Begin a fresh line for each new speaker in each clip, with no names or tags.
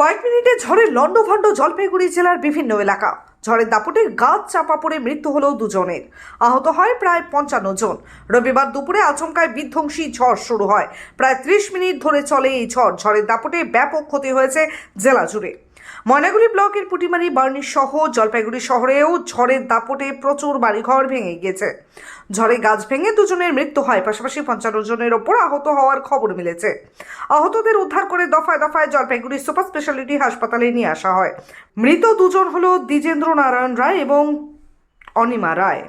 কয়েক মিনিটে ঝড়ে লণ্ডভণ্ড জলপাইগুড়ি জেলার বিভিন্ন এলাকা। ঝড়ের দাপটে গাছ চাপা পড়ে মৃত্যু হলেও দুজনের। আহত হয় প্রায় পঞ্চান্ন জন। রবিবার দুপুরে আচমকায় বিধ্বংসী ঝড় শুরু হয়। প্রায় ত্রিশ মিনিট ধরে চলে এই ঝড়। ঝড়ের দাপটে ব্যাপক ক্ষতি হয়েছে জেলা জুড়ে। ময়নাগুড়ি ব্লকের পুটিমারি, বার্নি সহ জলপাইগুড়ি শহরেও ঝড়ের দাপটে প্রচুর বাড়িঘর ভেঙে গিয়েছে। ঝড়ে গাছ ভেঙে দুজনের মৃত্যু হয়, পাশাপাশি পঞ্চান্ন জনের ওপর আহত হওয়ার খবর মিলেছে। আহতদের উদ্ধার করে দফায় দফায় জলপাইগুড়ি সুপার স্পেশালিটি হাসপাতালে নিয়ে আসা হয়। মৃত দুজন হলো দ্বিজেন্দ্র নারায়ণ রায় এবং অনিমা রায়।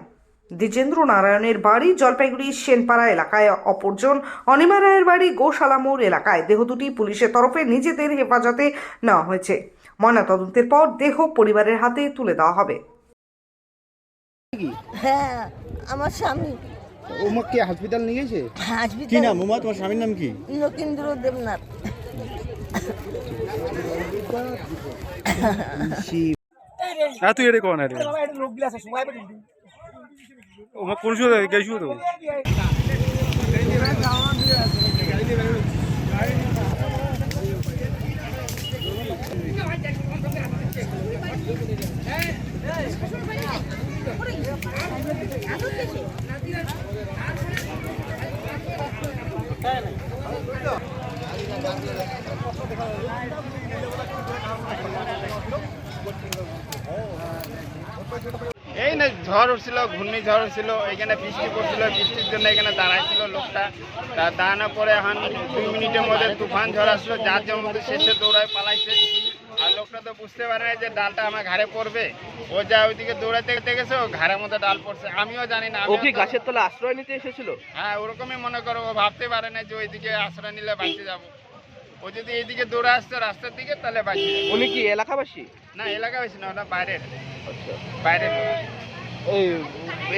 দ্বিজেন্দ্র নারায়ণের বাড়ি জলপাইগুড়ির সেনপাড়া এলাকায়। অপরজন অনিমা রায়ের বাড়ি গোশালামোড় এলাকায়। দেহ দুটি পুলিশের তরফে নিজেদের হেফাজতে নেওয়া হয়েছে। ময়নাতদন্তের পর দেহ পরিবারের হাতে তুলে দেওয়া হবে।
হ্যাঁ আমার স্বামী।
ওমাকে হসপিটাল নিয়ে গেছে? কি নাম ওমা? তোমার স্বামীর নাম কি?
দেবনাথ।
হ্যাঁ তুই এটা কোন আরে কোন সময় গেছিও তো।
এই না ঝড় উঠছিল ঘূর্ণি ঝড় উঠছিল এখানে বৃষ্টি পড়ছিল বৃষ্টির জন্য এখানে দাঁড়াইছিল লোকটা। তা দাঁড়ানোর পরে এখন দুই মিনিটের মধ্যে তুফান ঝড় আসলো যার যেমন মধ্যে শেষে দৌড়ায় পালাইছে। আর লোকটা তো বুঝতে পারে না যে ডালটা আমার ঘাড়ে পড়বে। ও যা ওইদিকে দৌড়াতে দেখতে গেছে ও ঘাড়ের মধ্যে ডাল পড়ছে। আমিও জানি না
ও কি গাছের তলে আশ্রয় নিতে এসেছিল?
হ্যাঁ ওরকমই মনে করো ও ভাবতে পারে না যে ওইদিকে আশ্রয় নিলে বাঁচতে যাব। ও যদি এইদিকে দৌড়ে আসতো রাস্তার দিকে তাহলে বাঁচে। যাবে।
উনি কি এলাকাবাসী?
না এলাকা বেশি না ওটা বাইরের।
আচ্ছা।
বাইরের।
এই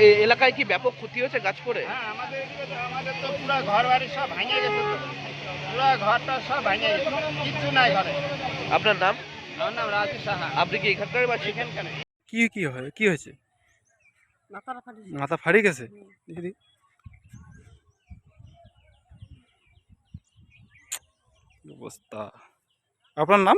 এই এলাকায় কি ব্যাপক ক্ষতি হয়েছে গাছ পড়ে?
হ্যাঁ আমাদের তো আমাদের তো পুরো ঘর বাড়ি সব ভেঙে গেছে পুরো ঘরটা সব ভেঙে গেছে। কিচ্ছু নাই ঘরে।
আপনার নাম?
আমার নাম রাজু সাহা।
আপনি কি এখানকার বাসী?
এখানকার।
কি কি হয়? কি হয়েছে? মাথা ফাড়ি গেছে। দেখি দেখি। অবস্থা? আপনার নাম?